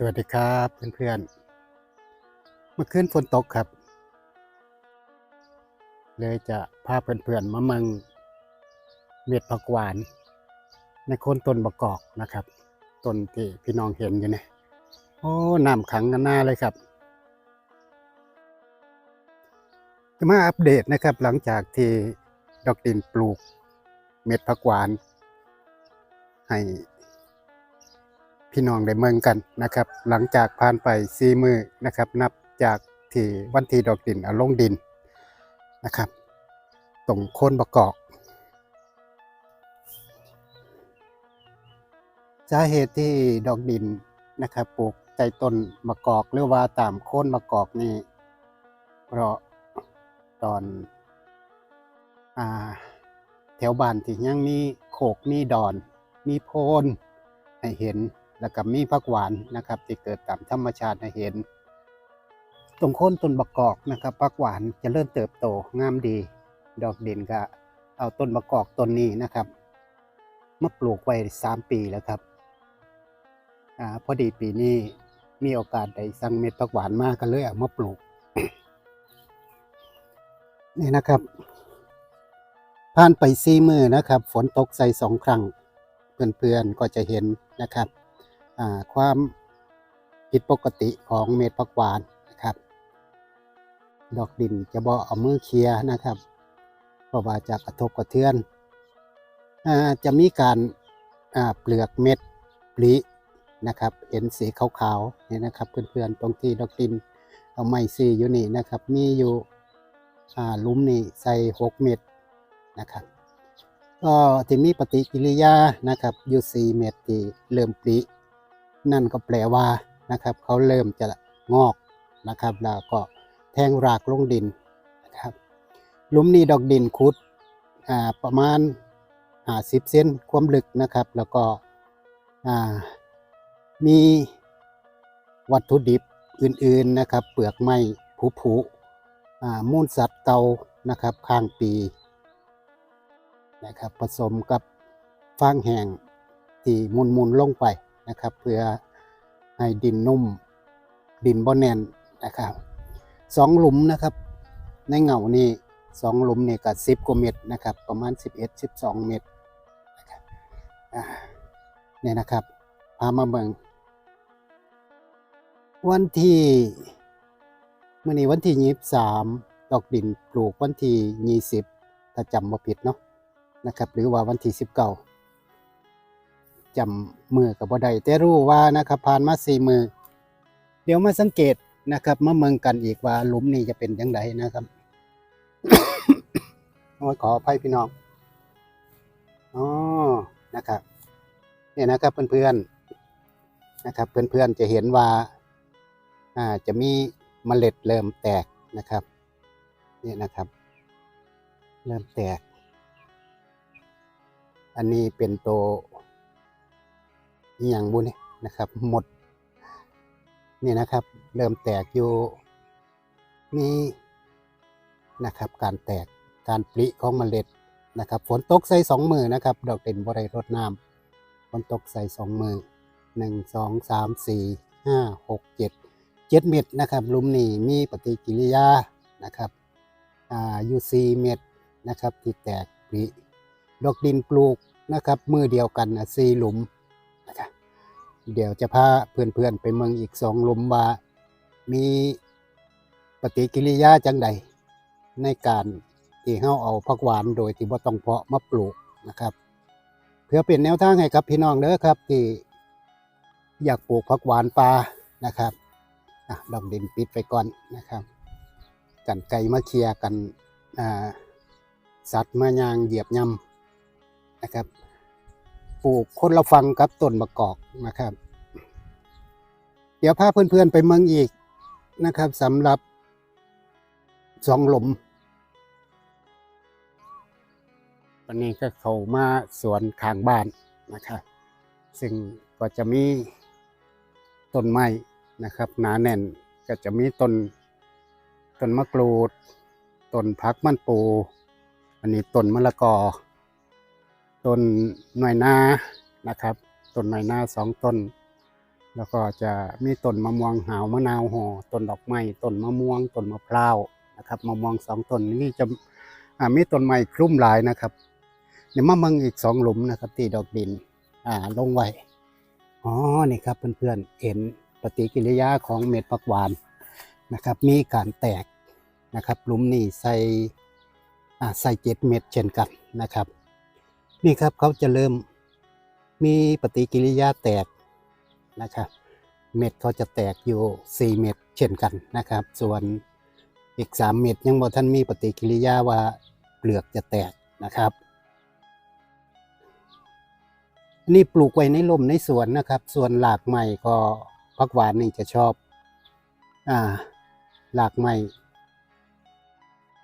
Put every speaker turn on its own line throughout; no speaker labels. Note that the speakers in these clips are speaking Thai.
สวัสดีครับเพื่อนๆ เมื่อคืนฝนตกครับ เลยจะพาเพื่อนๆมาเมืองเม็ดผักหวาน ในโคนต้นบะกอกนะครับต้นที่พี่น้องเห็นอยู่เนี่ยโอ้น้ำขังกันหน้าเลยครับ จะมาอัปเดตนะครับ หลังจากที่ดอกดินปลูก เม็ดผักหวาน ให้ พี่น้องได้เมืองกันนะครับ หลังจากผ่านไปซีมือนะครับ นับจากที่วันที่ดอกดินเอาลงดินนะครับตรงโคนประกอบสาเหตุที่ดอกดินนะครับปลูกใจต้นมะกอกหรือว่าตามโคนมะกอกนี่เพราะตอนอ่าแถวบ้านที่ยังมีโขกมีดอน มีโพนให้เห็น แล้วก็มีผักหวานนะครับที่เกิดตามธรรมชาติให้เห็น ตรงโคนต้นบักกอกนะครับผักหวานจะเริ่มเติบโตงามดี ดอกเด่นก็เอาต้นบักกอกต้นนี้นะครับมาปลูกไว้สามปีแล้วครับอ่าพอดีปีนี้มีโอกาสได้สั่งเม็ดผักหวานมากก็เลยเอามาปลูกนี่นะครับผ่านไปสี่มือนะครับ ฝนตกใส่สองครั้ง เพื่อนๆก็จะเห็นนะครับ ความผิดปกติของเม็ดผักหวานนะครับ ดอกดินจะบ่เอามือเคลียนะครับเพราะว่าจะกระทบกระเทือนอจะมีการาเปลือกเม็ดปลินะครับ เห็นสีขาวๆเนี่ยนะครับ เพื่อนๆตรงที่ดอกดินเอาไม้ซีอยู่นี่นะครับ มีอยู่ลุ่มนี่ใส่หกเม็ดนะครับก็จะมีปฏิกิริยานะครับอยู่4เม็ดที่เริ่มปลิ นั่นก็แปลว่านะครับเขาเริ่มจะงอกนะครับ แล้วก็แทงรากลงดินนะครับหลุมนี้ดอกดินคุดประมาณ50เซนความลึกนะครับ แล้วก็มีวัตถุดิบอื่นๆนะครับ เปลือกไม้ผุผุมูลสัตว์เก่านะครับข้างปีนะครับผสมกับฟางแห้งที่มุนๆลงไป นะครับ เพื่อให้ดินนุ่มดินบ่แน่นนะครับสองหลุมนะครับ ในเหงานี่สองหลุมนี่ก็สิบกว่าเม็ดนะครับ ประมาณสิบเอ็ดสิบสองเม็ดนะครับอ่าเนี่ยนะครับพามาเบิงวันที่มื่อนี้วันที่ยี่สิบสามดอกดินปลูกวันที่ยี่สิบถ้าจำบ่ผิดเนาะนะครับ หรือว่าวันที่สิบเก้า จำมือกับบ่ได้แต่รู้ว่านะครับผ่านมาสี่มือ เดี๋ยวมาสังเกตนะครับมาเมืองกันอีกว่าหลุมนี้จะเป็นยังไงนะครับโอ้ยขออภัยพี่น้องอ๋อนะครับเนี่ยนะครับเพื่อนๆนะครับเพื่อนๆจะเห็นว่าอ่าจะมีเมล็ดเริ่มแตกนะครับเนี่ยนะครับ เริ่มแตก อันนี้เป็นตัว อหย่างบุนี่นะครับ หมด นี่นะครับ เริ่มแตกอยู่มีนะครับ การแตกการปลิของเมล็ดนะครับ ฝนตกใส่สองมือนะครับ ดอกเด่นบริรดน้ำฝนตกใส่สองมือหนึ่งสองสามสี่ห้าหกเจ็ดเจ็ดเม็ดนะครับหลุมนี้มีปฏิกิริยานะครับอ่ายูซีเม็ดนะครับที่แตกปลิดอกดินปลูกนะครับ มือเดียวกันสี่หลุม นะครับเดี๋ยวจะพาเพื่อนๆไปเมืองอีกสองลมว่ามีปฏิกิริยาจังใด ในการที่เฮาเอาผักหวานโดยที่บ่ต้องเพาะมาปลูกนะครับ เพื่อเป็นแนวทางให้กับพี่น้องเด้อครับที่อยากปลูกผักหวานปลานะครับอะดอกดินปิดไปก่อนนะครับ กันไก่มาเคลียร์กันอ่าสัตว์มายางเหยียบย่ำนะครับ ปลูกคนละฟังกับต้นมะกอกนะครับ เดี๋ยวพาเพื่อนๆไปเมืองอีกนะครับสำหรับสองหลุมวันนี้ก็เข้ามาสวนข้างบ้านนะครับ ซึ่งก็จะมีต้นไม้นะครับหนาแน่นก็จะมีต้นต้นมะกรูดต้นพักมันปู อันนี้ต้นมะละกอ ต้นหน่อยนานะครับต้นหน่อยนาสองต้น แล้วก็จะมีต้นมะม่วงหาวมะนาวห่อต้นดอกไม้ต้นมะม่วงต้นมะพร้าวนะครับมะม่วงสองต้นนี่จะมีต้นไม้คลุ้มหลายนะครับเดี๋ยวมาเมืองอีกสองหลุมนะครับที่ดอกดินอ่าลงไว้อ๋อนี่ครับเพื่อนๆเห็นปฏิกิริยาของเม็ดผักหวานนะครับ มีการแตกนะครับหลุมนี้ใส่อ่าใส่เจ็ดเม็ดเช่นกันนะครับ นี่ครับเขาจะเริ่มมีปฏิกิริยาแตกนะครับเม็ดเขาจะแตกอยู่ 4 เม็ดเช่นกันนะครับ ส่วนอีก 3 เม็ดยังบ่ท่านมีปฏิกิริยาว่าเปลือกจะแตกนะครับนนี่ปลูกไว้ในร่มในสวนนะครับ ส่วนหลากใหม่ก็พักหวานนี่จะชอบอ่าหลากใหม่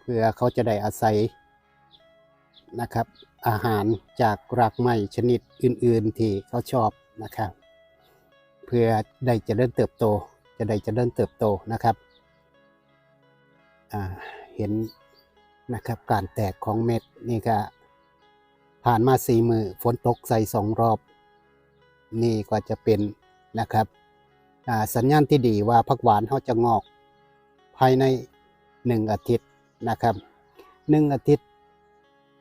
เพื่อเขาจะได้อาศัยนะครับ อาหารจากรากไม้ชนิดอื่น ๆ ที่เขาชอบนะครับ เพื่อได้เจริญเติบโต จะได้เจริญเติบโตนะครับเห็นนะครับการแตกของเม็ดนี่ก็ผ่านมาสี่มือฝนตกใส่สองรอบ นี่ก็จะเป็นนะครับสัญญาณที่ดีว่าผักหวานเขาจะงอก ภายในหนึ่งอาทิตย์นะครับหนึ่งอาทิตย์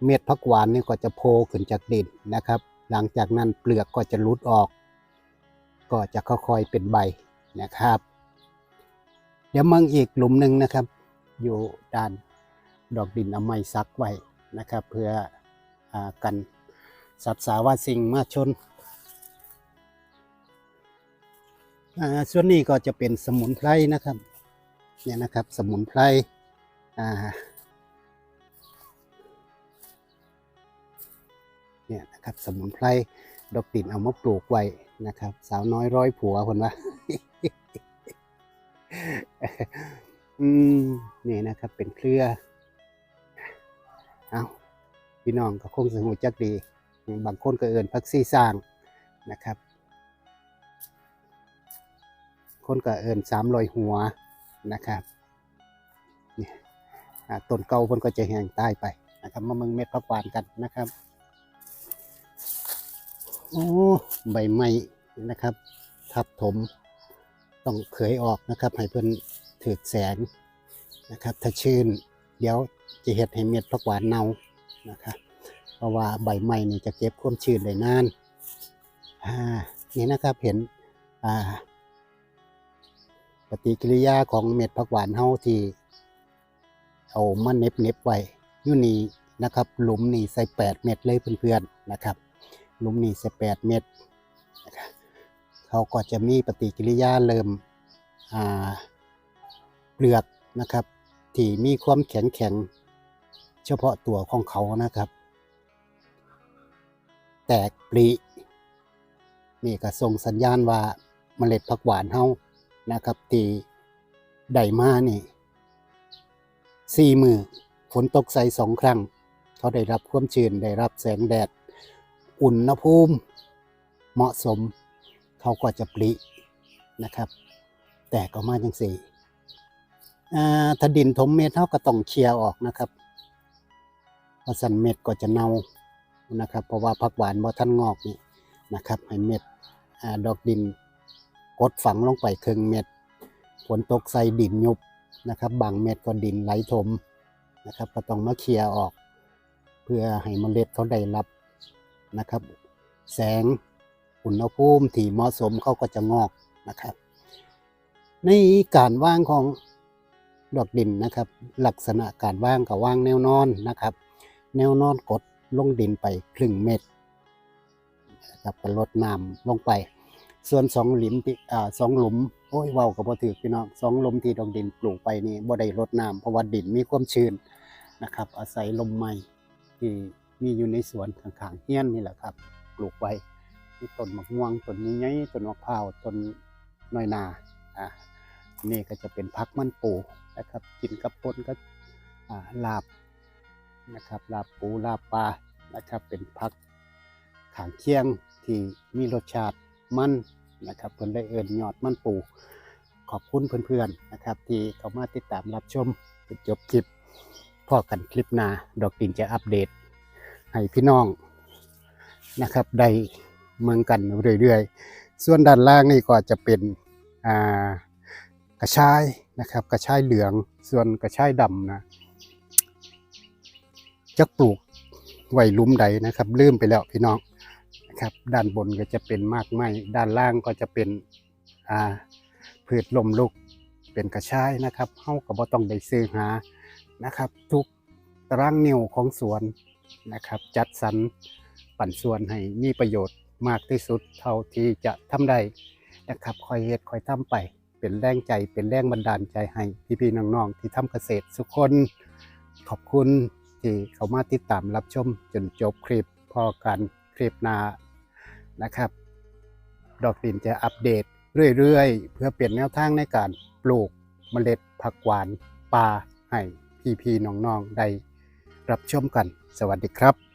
เม็ดผักหวานนี่ก็จะโผล่ขึ้นจากดินนะครับ หลังจากนั้นเปลือกก็จะหลุดออก ก็จะค่อยๆเป็นใบนะครับ เดี๋ยวมังอีกหลุมหนึ่งนะครับ อยู่ด้านดอกดินเอาไม้ซักไว้นะครับ เพื่ออกันสัตว์สาวาสิ่งมาชนส่วนนี้ก็จะเป็นสมุนไพรนะครับ เนี่ยนะครับ สมุนไพรอ่า เนี่ยนะครับสมุนไพรดอกติ่นเอามาปลูกไว้นะครับ สาวน้อยร้อยผัวคนว่าอืมนี่นะครับเป็นเครือเอาพี่น้องก็คงสหูจักดี บางคนก็เอินพักซี่สร้างนะครับ คนก็เอินสามรอยหัวนะครับนี่ต้นเก่าคนก็จะแห้งตายไปนะครับมามืองเม็ดพักวานกันนะครับ โอ้ใบไม้นะครับ ทับถมต้องเขยออกนะครับ ให้เพิ่อนถือแสงนะครับ ถ้าชื้น เดี๋ยวจะเห็ดให้เม็ดผักหวานเน่านะครับ เพราะว่าใบไม้นี่จะเก็บความชื้นได้นานอ่านี่นะครับเห็นอ่าปฏิกิริยาของเม็ดผักหวานเฮาที่เอามาเน็บเน็บไว้อยู่นี่นะครับ หลุมนี่ใส่แปดเม็ดเลยเพื่อนๆนะครับ ลุมนี่สิบแปดเม็ดนะครับเขาก็จะมีปฏิกิริยาเริ่มเปลือกนะครับ ที่มีความแข็งแข็งเฉพาะตัวของเขานะครับ แตกปลีนี่ก็ส่งสัญญาณว่าเมล็ดผักหวานเฮานะครับที่ได้มานี่สี่มือฝนตกใส่สองครั้ง เขาได้รับความชื้นได้รับแสงแดด อุณหภูมิเหมาะสม เขาก็จะปลินะครับ แต่ก็มาจังสี่อ่าถ้าดินถมเม็ดเขาก็ต้องเคลียร์ออกนะครับเพราะสันเม็ดก็จะเน่านะครับ เพราะว่าผักหวานบ่ทันงอกนี่นะครับ ให้เม็ดอดอกดินกดฝังลงไปครึ่งเม็ดฝนตกใส่ดินยุบนะครับ บางเม็ดก็ดินไหลถมนะครับ ก็ต้องมาเคลียร์ออก เพื่อให้เมล็ดเขาได้รับ นะครับ แสงอุณหภูมิที่เหมาะสมเขาก็จะงอกนะครับ ในการว่างของดอกดินนะครับ ลักษณะการว่างกับว่างแนวนอนนะครับ แนวนอนกดลงดินไปครึ่งเม็ดนะครับก็ลดน้ำลงไป ส่วนสองหลุมอ่าสองหลุมโอ้ยเว้ากับบ่ถือพี่น้องสองหลุมที่ดอกดินปลูกไปนี่บ่ได้รดน้ำเพราะว่าดินมีความชื้นนะครับ อาศัยลมไม้ที่ มีอยู่ในสวนข้างๆเฮียนนี่แหละครับ ปลูกไว้ต้นมะม่วงต้นนี้ไงต้นมะพร้าวต้นน้อยนาอ่านี่ก็จะเป็นพักมันปูนะครับกินกับปนก็ลาบนะครับลาบปูลาบปลานะครับเป็นพักขางเคียงที่มีรสชาติมันนะครับเพิ่นได้เอิญยอดมันปูขอบคุณเพื่อนๆนะครับ ที่เข้ามาติดตามรับชมจนจบคลิปพอกันคลิปหน้าดอกดินจะอัปเดต ให้พี่น้องนะครับได้เมืองกันเรื่อยๆ ส่วนด้านล่างนี่ก็จะเป็นกระชายนะครับกระชายเหลืองส่วนกระชายดำนะจะปลูกไว้ลุมใดนะครับลืมไปแล้วพี่น้องนะครับด้านบนก็จะเป็นมากไม้ด้านล่างก็จะเป็นพืชลมลุกเป็นกระชายนะครับเฮาก็บ่ต้องได้ซื้อหานะครับ ทุกตารางนิ้วของสวน นะครับ จัดสรรปั่นส่วนให้มีประโยชน์มากที่สุดเท่าที่จะทำได้นะครับคอยเฮ็ดคอยทำไป เป็นแรงใจเป็นแรงบันดาลใจให้พี่ๆน้องๆที่ทำเกษตรทุกคนขอบคุณที่เข้ามาติดตามรับชมจนจบคลิปพอกันคลิปหน้านะครับ ดอกดินจะอัปเดตเรื่อยๆ เพื่อเปลี่ยนแนวทางในการปลูกเมล็ดผักหวานปลาให้พี่ๆน้องๆได้ รับชมกัน สวัสดีครับ